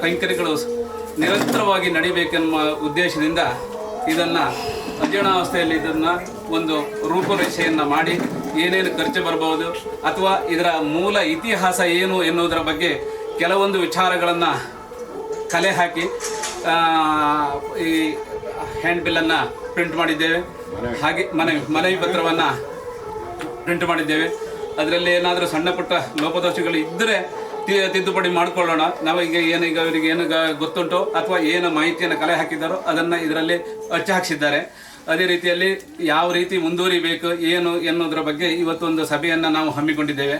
ಕೈಂಕರ್ಯಗಳು ನಿರಂತರವಾಗಿ ನಡೀಬೇಕೆನ್ನುವ ಉದ್ದೇಶದಿಂದ ಇದನ್ನು ಅಜೀರ್ಣಾವಸ್ಥೆಯಲ್ಲಿ ಇದನ್ನು ಒಂದು ರೂಪುರೇಷೆಯನ್ನು ಮಾಡಿ ಏನೇನು ಖರ್ಚು ಬರಬಹುದು ಅಥವಾ ಇದರ ಮೂಲ ಇತಿಹಾಸ ಏನು ಎನ್ನುವುದರ ಬಗ್ಗೆ ಕೆಲವೊಂದು ವಿಚಾರಗಳನ್ನು ಕಲೆ ಹಾಕಿ ಈ ಹ್ಯಾಂಡ್ ಬಿಲ್ಲನ್ನು ಪ್ರಿಂಟ್ ಮಾಡಿದ್ದೇವೆ. ಹಾಗೆ ಮನವಿ ಮನವಿ ಪತ್ರವನ್ನು ಪ್ರಿಂಟ್ ಮಾಡಿದ್ದೇವೆ. ಅದರಲ್ಲಿ ಏನಾದರೂ ಸಣ್ಣ ಪುಟ್ಟ ಲೋಪದೋಷಗಳು ಇದ್ದರೆ ತಿದ್ದುಪಡಿ ಮಾಡಿಕೊಳ್ಳೋಣ. ಏನು ಈಗ ಅವರಿಗೆ ಏನು ಗೊತ್ತುಂಟು ಅಥವಾ ಏನು ಮಾಹಿತಿಯನ್ನು ಕಲೆ ಹಾಕಿದ್ದಾರೋ ಅದನ್ನು ಇದರಲ್ಲಿ ಅಚ್ಚು ಹಾಕಿಸಿದ್ದಾರೆ. ಅದೇ ರೀತಿಯಲ್ಲಿ ಯಾವ ರೀತಿ ಮುಂದುವರಿಬೇಕು ಏನು ಎನ್ನುವುದರ ಬಗ್ಗೆ ಇವತ್ತೊಂದು ಸಭೆಯನ್ನು ನಾವು ಹಮ್ಮಿಕೊಂಡಿದ್ದೇವೆ.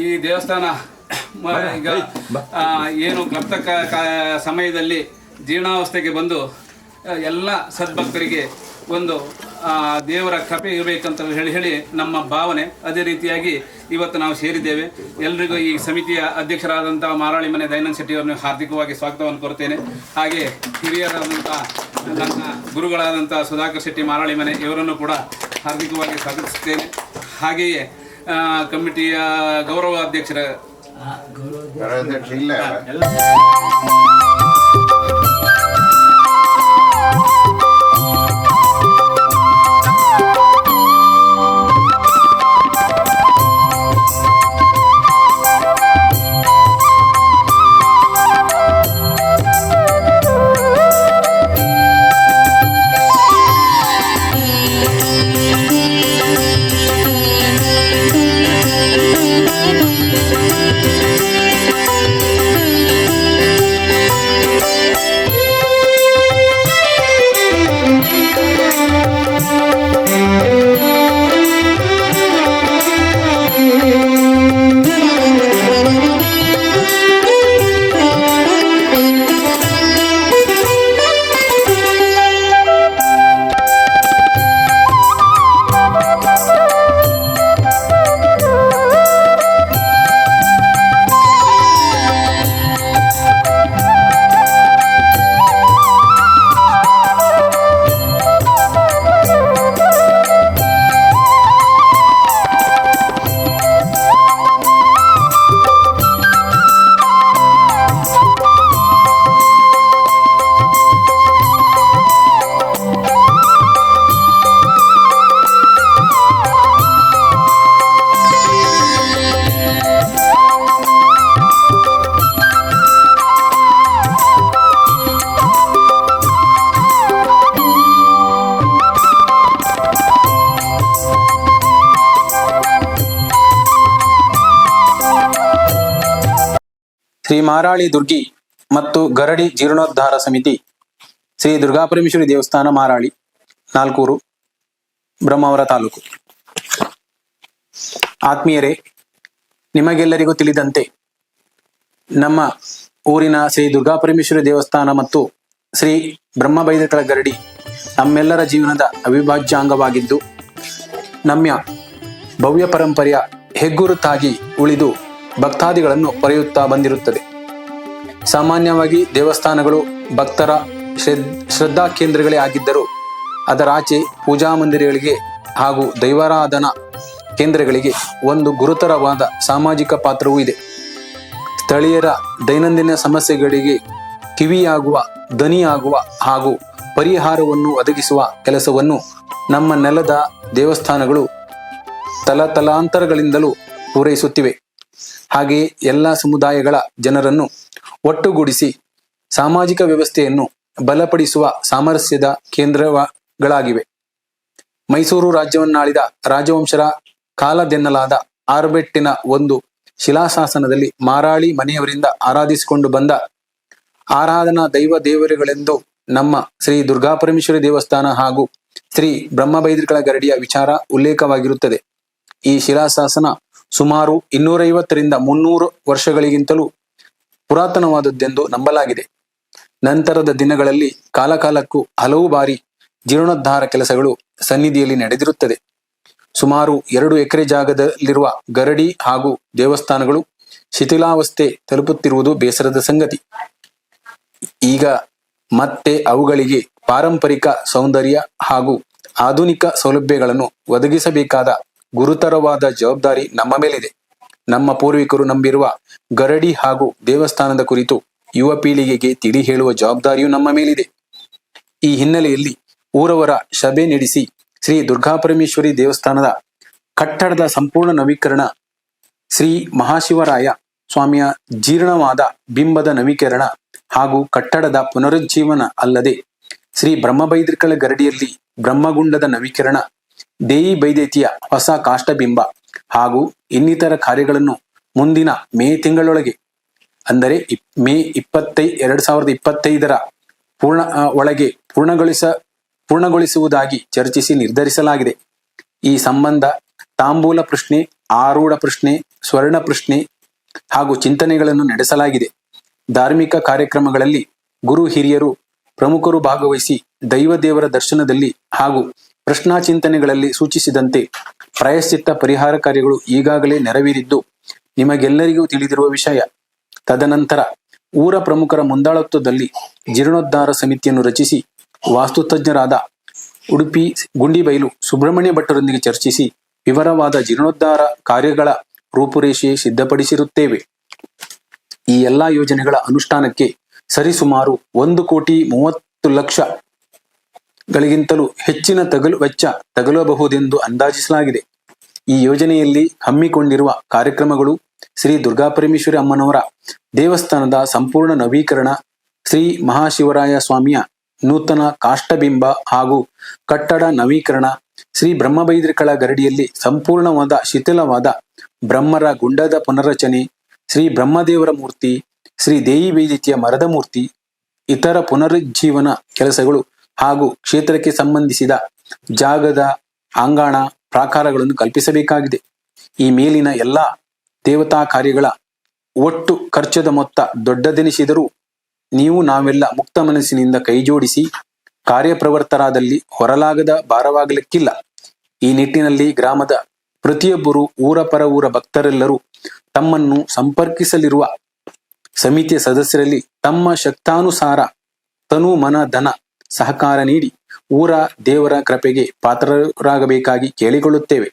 ಈ ದೇವಸ್ಥಾನ ಈಗ ಏನು ಕ್ಲಪ್ತ ಸಮಯದಲ್ಲಿ ಜೀರ್ಣಾವಸ್ಥೆಗೆ ಬಂದು ಎಲ್ಲ ಸದ್ಭಕ್ತರಿಗೆ ಒಂದು ದೇವರ ಕೃಪೆ ಇರಬೇಕಂತ ಹೇಳಿ ಹೇಳಿ ನಮ್ಮ ಭಾವನೆ. ಅದೇ ರೀತಿಯಾಗಿ ಇವತ್ತು ನಾವು ಸೇರಿದ್ದೇವೆ. ಎಲ್ರಿಗೂ ಈ ಸಮಿತಿಯ ಅಧ್ಯಕ್ಷರಾದಂಥ ಮಾರಾಳಿ ಮನೆ ದಯಾನಂದ ಶೆಟ್ಟಿ ಅವರನ್ನು ಹಾರ್ದಿಕವಾಗಿ ಸ್ವಾಗತವನ್ನು ಕೋರುತ್ತೇನೆ. ಹಾಗೆ ಹಿರಿಯರಾದಂಥ ನನ್ನ ಗುರುಗಳಾದಂಥ ಸುಧಾಕರ್ ಶೆಟ್ಟಿ ಮಾರಾಳಿ ಮನೆ ಇವರನ್ನು ಕೂಡ ಹಾರ್ದಿಕವಾಗಿ ಸ್ವಾಗತಿಸುತ್ತೇನೆ. ಹಾಗೆಯೇ ಕಮಿಟಿಯ ಗೌರವ ಅಧ್ಯಕ್ಷರ ಶ್ರೀ ಮಾರಾಳಿ ದುರ್ಗಿ ಮತ್ತು ಗರಡಿ ಜೀರ್ಣೋದ್ಧಾರ ಸಮಿತಿ, ಶ್ರೀ ದುರ್ಗಾಪರಮೇಶ್ವರಿ ದೇವಸ್ಥಾನ ಮಾರಾಳಿ, ನಾಲ್ಕೂರು, ಬ್ರಹ್ಮಾವರ ತಾಲೂಕು. ಆತ್ಮೀಯರೇ, ನಿಮಗೆಲ್ಲರಿಗೂ ತಿಳಿದಂತೆ, ನಮ್ಮ ಊರಿನ ಶ್ರೀ ದುರ್ಗಾಪರಮೇಶ್ವರಿ ದೇವಸ್ಥಾನ ಮತ್ತು ಶ್ರೀ ಬ್ರಹ್ಮಬೈದಕಳ ಗರಡಿ ನಮ್ಮೆಲ್ಲರ ಜೀವನದ ಅವಿಭಾಜ್ಯ ಅಂಗವಾಗಿದ್ದು ನಮ್ಮ ಭವ್ಯ ಪರಂಪರೆಯ ಹೆಗ್ಗುರುತಾಗಿ ಉಳಿದು ಭಕ್ತಾದಿಗಳನ್ನು ಪಡೆಯುತ್ತಾ ಬಂದಿರುತ್ತದೆ. ಸಾಮಾನ್ಯವಾಗಿ ದೇವಸ್ಥಾನಗಳು ಭಕ್ತರ ಶ್ರದ್- ಶ್ರದ್ಧಾ ಕೇಂದ್ರಗಳೇ ಆಗಿದ್ದರೂ ಅದರಾಚೆ ಪೂಜಾ ಮಂದಿರಗಳಿಗೆ ಹಾಗೂ ದೈವಾರಾಧನಾ ಕೇಂದ್ರಗಳಿಗೆ ಒಂದು ಗುರುತರವಾದ ಸಾಮಾಜಿಕ ಪಾತ್ರವೂ ಇದೆ. ಸ್ಥಳೀಯರ ದೈನಂದಿನ ಸಮಸ್ಯೆಗಳಿಗೆ ಕಿವಿಯಾಗುವ, ದನಿಯಾಗುವ ಹಾಗೂ ಪರಿಹಾರವನ್ನು ಒದಗಿಸುವ ಕೆಲಸವನ್ನು ನಮ್ಮ ನೆಲದ ದೇವಸ್ಥಾನಗಳು ತಲತಲಾಂತರಗಳಿಂದಲೂ ಪೂರೈಸುತ್ತಿವೆ. ಹಾಗೆಯೇ ಎಲ್ಲ ಸಮುದಾಯಗಳ ಜನರನ್ನು ಒಟ್ಟುಗೂಡಿಸಿ ಸಾಮಾಜಿಕ ವ್ಯವಸ್ಥೆಯನ್ನು ಬಲಪಡಿಸುವ ಸಾಮರಸ್ಯದ ಕೇಂದ್ರಗಳಾಗಿವೆ. ಮೈಸೂರು ರಾಜ್ಯವನ್ನಾಳಿದ ರಾಜವಂಶರ ಕಾಲದೆನ್ನಲಾದ ಆರ್ಬೆಟ್ಟಿನ ಒಂದು ಶಿಲಾಶಾಸನದಲ್ಲಿ ಮಾರಾಳಿ ಮನೆಯವರಿಂದ ಆರಾಧಿಸಿಕೊಂಡು ಬಂದ ಆರಾಧನಾ ದೈವ ದೇವರುಗಳೆಂದು ನಮ್ಮ ಶ್ರೀ ದುರ್ಗಾಪರಮೇಶ್ವರಿ ದೇವಸ್ಥಾನ ಹಾಗೂ ಶ್ರೀ ಬ್ರಹ್ಮಬೈದ್ರಿಗಳ ಗರಡಿಯ ವಿಚಾರ ಉಲ್ಲೇಖವಾಗಿರುತ್ತದೆ. ಈ ಶಿಲಾಶಾಸನ ಸುಮಾರು ಇನ್ನೂರೈವತ್ತರಿಂದ ಮುನ್ನೂರು ವರ್ಷಗಳಿಗಿಂತಲೂ ಪುರಾತನವಾದದ್ದೆಂದು ನಂಬಲಾಗಿದೆ. ನಂತರದ ದಿನಗಳಲ್ಲಿ ಕಾಲಕಾಲಕ್ಕೂ ಹಲವು ಬಾರಿ ಜೀರ್ಣೋದ್ಧಾರ ಕೆಲಸಗಳು ಸನ್ನಿಧಿಯಲ್ಲಿ ನಡೆದಿರುತ್ತದೆ. ಸುಮಾರು ಎರಡು ಎಕರೆ ಜಾಗದಲ್ಲಿರುವ ಗರಡಿ ಹಾಗೂ ದೇವಸ್ಥಾನಗಳು ಶಿಥಿಲಾವಸ್ಥೆ ತಲುಪುತ್ತಿರುವುದು ಬೇಸರದ ಸಂಗತಿ. ಈಗ ಮತ್ತೆ ಅವುಗಳಿಗೆ ಪಾರಂಪರಿಕ ಸೌಂದರ್ಯ ಹಾಗೂ ಆಧುನಿಕ ಸೌಲಭ್ಯಗಳನ್ನು ಒದಗಿಸಬೇಕಾದ ಗುರುತರವಾದ ಜವಾಬ್ದಾರಿ ನಮ್ಮ ಮೇಲಿದೆ. ನಮ್ಮ ಪೂರ್ವಿಕರು ನಂಬಿರುವ ಗರಡಿ ಹಾಗೂ ದೇವಸ್ಥಾನದ ಕುರಿತು ಯುವ ಪೀಳಿಗೆಗೆ ತಿಳಿ ಹೇಳುವ ಜವಾಬ್ದಾರಿಯೂ ನಮ್ಮ ಮೇಲಿದೆ. ಈ ಹಿನ್ನೆಲೆಯಲ್ಲಿ ಊರವರ ಸಭೆ ನಡೆಸಿ ಶ್ರೀ ದುರ್ಗಾಪರಮೇಶ್ವರಿ ದೇವಸ್ಥಾನದ ಕಟ್ಟಡದ ಸಂಪೂರ್ಣ ನವೀಕರಣ ಶ್ರೀ ಮಹಾಶಿವರಾಯ ಸ್ವಾಮಿಯ ಜೀರ್ಣವಾದ ಬಿಂಬದ ನವೀಕರಣ ಹಾಗೂ ಕಟ್ಟಡದ ಪುನರುಜ್ಜೀವನ ಅಲ್ಲದೆ ಶ್ರೀ ಬ್ರಹ್ಮಬೈದ್ರಿಕಳ ಗರಡಿಯಲ್ಲಿ ಬ್ರಹ್ಮಗುಂಡದ ನವೀಕರಣ, ದೇಯಿ ಬೈದೇತಿಯ ಹೊಸ ಕಾಷ್ಟಬಿಂಬ ಹಾಗೂ ಇನ್ನಿತರ ಕಾರ್ಯಗಳನ್ನು ಮುಂದಿನ ಮೇ ತಿಂಗಳೊಳಗೆ, ಅಂದರೆ ಮೇ ಇಪ್ಪತ್ತೈ, ಎರಡ್ ಸಾವಿರದ ಇಪ್ಪತ್ತೈದರ ಪೂರ್ಣ ಒಳಗೆ ಪೂರ್ಣಗೊಳಿಸ, ಪೂರ್ಣಗೊಳಿಸುವುದಾಗಿ ಚರ್ಚಿಸಿ ನಿರ್ಧರಿಸಲಾಗಿದೆ. ಈ ಸಂಬಂಧ ತಾಂಬೂಲ ಪ್ರಶ್ನೆ, ಆರೂಢ ಪ್ರಶ್ನೆ, ಸ್ವರ್ಣ ಪ್ರಶ್ನೆ ಹಾಗೂ ಚಿಂತನೆಗಳನ್ನು ನಡೆಸಲಾಗಿದೆ. ಧಾರ್ಮಿಕ ಕಾರ್ಯಕ್ರಮಗಳಲ್ಲಿ ಗುರು ಹಿರಿಯರು ಪ್ರಮುಖರು ಭಾಗವಹಿಸಿ ದೈವ ದೇವರ ದರ್ಶನದಲ್ಲಿ ಹಾಗೂ ಪ್ರಶ್ನಾ ಚಿಂತನೆಗಳಲ್ಲಿ ಸೂಚಿಸಿದಂತೆ ಪ್ರಾಯಶ್ಚಿತ್ತ ಪರಿಹಾರ ಕಾರ್ಯಗಳು ಈಗಾಗಲೇ ನೆರವೇರಿದ್ದು ನಿಮಗೆಲ್ಲರಿಗೂ ತಿಳಿದಿರುವ ವಿಷಯ. ತದನಂತರ ಊರ ಪ್ರಮುಖರ ಮುಂದಾಳತ್ವದಲ್ಲಿ ಜೀರ್ಣೋದ್ಧಾರ ಸಮಿತಿಯನ್ನು ರಚಿಸಿ ವಾಸ್ತುತಜ್ಞರಾದ ಉಡುಪಿ ಗುಂಡಿಬೈಲು ಸುಬ್ರಹ್ಮಣ್ಯ ಭಟ್ಟರೊಂದಿಗೆ ಚರ್ಚಿಸಿ ವಿವರವಾದ ಜೀರ್ಣೋದ್ಧಾರ ಕಾರ್ಯಗಳ ರೂಪುರೇಷೆ ಸಿದ್ಧಪಡಿಸಿರುತ್ತೇವೆ. ಈ ಎಲ್ಲಾ ಯೋಜನೆಗಳ ಅನುಷ್ಠಾನಕ್ಕೆ ಸರಿಸುಮಾರು ಒಂದು ಕೋಟಿ ಮೂವತ್ತು ಲಕ್ಷ ಗಳಿಗಿಂತಲೂ ಹೆಚ್ಚಿನ ತಗಲು ವೆಚ್ಚ ತಗಲಬಹುದೆಂದು ಅಂದಾಜಿಸಲಾಗಿದೆ. ಈ ಯೋಜನೆಯಲ್ಲಿ ಹಮ್ಮಿಕೊಂಡಿರುವ ಕಾರ್ಯಕ್ರಮಗಳು ಶ್ರೀ ದುರ್ಗಾಪರಮೇಶ್ವರಿ ಅಮ್ಮನವರ ದೇವಸ್ಥಾನದ ಸಂಪೂರ್ಣ ನವೀಕರಣ, ಶ್ರೀ ಮಹಾಶಿವರಾಯ ಸ್ವಾಮಿಯ ನೂತನ ಕಾಷ್ಟಬಿಂಬ ಹಾಗೂ ಕಟ್ಟಡ ನವೀಕರಣ, ಶ್ರೀ ಬ್ರಹ್ಮಬೈದ್ರಿಕಳ ಗರಡಿಯಲ್ಲಿ ಸಂಪೂರ್ಣವಾದ ಶಿಥಿಲವಾದ ಬ್ರಹ್ಮರ ಗುಂಡದ ಪುನರಚನೆ ಶ್ರೀ ಬ್ರಹ್ಮದೇವರ ಮೂರ್ತಿ, ಶ್ರೀ ದೇಯಿ ವೈದ್ಯತಿಯ ಮರದ ಮೂರ್ತಿ, ಇತರ ಪುನರುಜ್ಜೀವನ ಕೆಲಸಗಳು ಹಾಗೂ ಕ್ಷೇತ್ರಕ್ಕೆ ಸಂಬಂಧಿಸಿದ ಜಾಗದ ಅಂಗಾಣ ಪ್ರಾಕಾರಗಳನ್ನು ಕಲ್ಪಿಸಬೇಕಾಗಿದೆ. ಈ ಮೇಲಿನ ಎಲ್ಲ ದೇವತಾ ಕಾರ್ಯಗಳ ಒಟ್ಟು ಖರ್ಚದ ಮೊತ್ತ ದೊಡ್ಡದೆನಿಸಿದರೂ ನೀವು ನಾವೆಲ್ಲ ಮುಕ್ತ ಮನಸ್ಸಿನಿಂದ ಕೈಜೋಡಿಸಿ ಕಾರ್ಯಪ್ರವರ್ತರಾದಲ್ಲಿ ಹೊರಲಾಗದ ಭಾರವಾಗಲಿಕ್ಕಿಲ್ಲ. ಈ ನಿಟ್ಟಿನಲ್ಲಿ ಗ್ರಾಮದ ಪ್ರತಿಯೊಬ್ಬರು ಊರ ಪರ ಊರ ಭಕ್ತರೆಲ್ಲರೂ ತಮ್ಮನ್ನು ಸಂಪರ್ಕಿಸಲಿರುವ ಸಮಿತಿಯ ಸದಸ್ಯರಲ್ಲಿ ತಮ್ಮ ಶಕ್ತಾನುಸಾರ ತನು ಮನ ಧನ ಸಹಕಾರ ನೀಡಿ ಊರ ದೇವರ ಕೃಪೆಗೆ ಪಾತ್ರರಾಗಬೇಕಾಗಿ ಕೇಳಿಕೊಳ್ಳುತ್ತೇವೆ.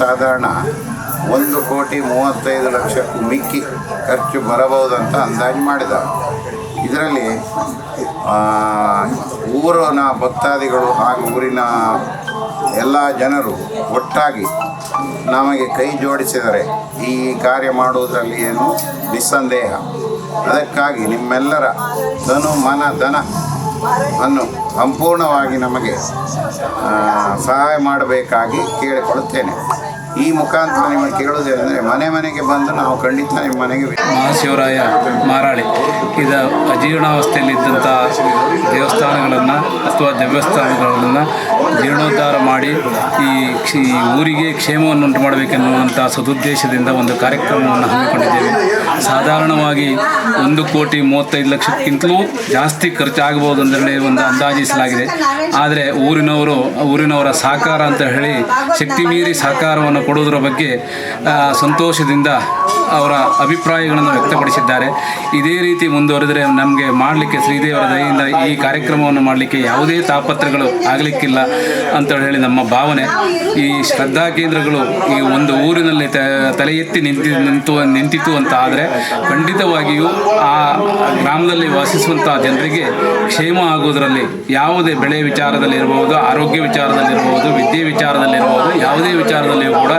ಸಾಧಾರಣ ಒಂದು ಕೋಟಿ ಮೂವತ್ತೈದು ಲಕ್ಷಕ್ಕೂ ಮಿಕ್ಕಿ ಖರ್ಚು ಬರಬಹುದಂತ ಅಂದಾಜು ಮಾಡಿದ. ಇದರಲ್ಲಿ ಊರಿನ ಭಕ್ತಾದಿಗಳು ಹಾಗೂ ಊರಿನ ಎಲ್ಲ ಜನರು ಒಟ್ಟಾಗಿ ನಮಗೆ ಕೈ ಜೋಡಿಸಿದರೆ ಈ ಕಾರ್ಯ ಮಾಡುವುದರಲ್ಲಿ ಏನು ನಿಸ್ಸಂದೇಹ. ಅದಕ್ಕಾಗಿ ನಿಮ್ಮೆಲ್ಲರ ಧನು, ಮನ, ಧನ ಅನ್ನು ಸಂಪೂರ್ಣವಾಗಿ ನಮಗೆ ಸಹಾಯ ಮಾಡಬೇಕಾಗಿ ಕೇಳಿಕೊಳ್ಳುತ್ತೇನೆ. ಈ ಮುಖಾಂತರ ನಿಮಗೆ ಕೇಳೋದೇನೆಂದರೆ ಮನೆ ಮನೆಗೆ ಬಂದು ನಾವು ಖಂಡಿತ ನಿಮ್ಮ ಮನೆಗೆ ಮಹಾಶಿವರಾಯ ಮಾರಾಳಿ ಇದ ಅಜೀರ್ಣಾವಸ್ಥೆಯಲ್ಲಿದ್ದಂಥ ದೇವಸ್ಥಾನಗಳನ್ನು ಅಥವಾ ದೇವಸ್ಥಾನಗಳನ್ನು ಜೀರ್ಣೋದ್ಧಾರ ಮಾಡಿ ಈ ಊರಿಗೆ ಕ್ಷೇಮವನ್ನು ಉಂಟು ಮಾಡಬೇಕೆನ್ನುವಂಥ ಸದುದ್ದೇಶದಿಂದ ಒಂದು ಕಾರ್ಯಕ್ರಮವನ್ನು ಹಮ್ಮಿಕೊಂಡಿದ್ದೇವೆ. ಸಾಧಾರಣವಾಗಿ ಒಂದು ಕೋಟಿ ಮೂವತ್ತೈದು ಲಕ್ಷಕ್ಕಿಂತಲೂ ಜಾಸ್ತಿ ಖರ್ಚಾಗಬಹುದು ಅಂತ ಹೇಳಿ ಒಂದು ಅಂದಾಜಿಸಲಾಗಿದೆ ಆದರೆ ಊರಿನವರು, ಊರಿನವರ ಸಹಕಾರ ಅಂತ ಹೇಳಿ ಶಕ್ತಿ ಮೀರಿ ಸಹಕಾರವನ್ನು ಕೊಡುವುದರ ಬಗ್ಗೆ ಸಂತೋಷದಿಂದ ಅವರ ಅಭಿಪ್ರಾಯಗಳನ್ನು ವ್ಯಕ್ತಪಡಿಸಿದ್ದಾರೆ. ಇದೇ ರೀತಿ ಮುಂದುವರೆದರೆ ನಮಗೆ ಮಾಡಲಿಕ್ಕೆ ಶ್ರೀದೇವರ ದಯೆಯಿಂದ ಈ ಕಾರ್ಯಕ್ರಮವನ್ನು ಮಾಡಲಿಕ್ಕೆ ಯಾವುದೇ ತಾಪತ್ರಗಳು ಆಗಲಿಕ್ಕಿಲ್ಲ ಅಂತ ಹೇಳಿ ನಮ್ಮ ಭಾವನೆ. ಈ ಶ್ರದ್ಧಾ ಕೇಂದ್ರಗಳು ಈ ಒಂದು ಊರಿನಲ್ಲಿ ತಲೆ ಎತ್ತಿ ನಿಂತಿ, ನಿಂತು ನಿಂತಿತು ಅಂತ ಆದರೆ ಖಂಡಿತವಾಗಿಯೂ ಆ ಗ್ರಾಮದಲ್ಲಿ ವಾಸಿಸುವಂಥ ಜನರಿಗೆ ಕ್ಷೇಮ ಆಗುವುದರಲ್ಲಿ ಯಾವುದೇ ಬೆಳೆ ವಿಚಾರದಲ್ಲಿರ್ಬೋದು ಆರೋಗ್ಯ ವಿಚಾರದಲ್ಲಿರ್ಬೋದು ವಿದ್ಯೆ ವಿಚಾರದಲ್ಲಿರ್ಬೋದು ಯಾವುದೇ ವಿಚಾರದಲ್ಲಿಯೂ ಕೂಡ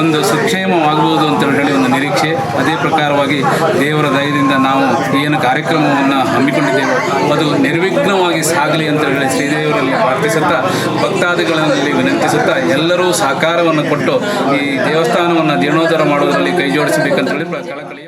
ಒಂದು ಸುಕ್ಷೇಮವಾಗಬಹುದು ಅಂತ ಹೇಳಿ ಒಂದು ನಿರೀಕ್ಷೆ ಅದೇ ಪ್ರಕಾರವಾಗಿ ದೇವರ ದಯದಿಂದ ನಾವು ಏನು ಕಾರ್ಯಕ್ರಮವನ್ನು ಹಮ್ಮಿಕೊಂಡಿದ್ದೇವೆ, ಅದು ನಿರ್ವಿಘ್ನವಾಗಿ ಸಾಗಲಿ ಅಂತ ಹೇಳಿ ಶ್ರೀದೇವರಲ್ಲಿ ಪ್ರಾರ್ಥಿಸುತ್ತಾ ಭಕ್ತಾದಿಗಳಲ್ಲಿ ವಿನಂತಿಸುತ್ತಾ ಎಲ್ಲರೂ ಸಹಕಾರವನ್ನು ಕೊಟ್ಟು ಈ ದೇವಸ್ಥಾನವನ್ನು ಜೀರ್ಣೋದ್ಧಾರ ಮಾಡುವುದರಲ್ಲಿ ಕೈ ಜೋಡಿಸಬೇಕಂತ ಹೇಳಿ ಕಳಕಳಿಯ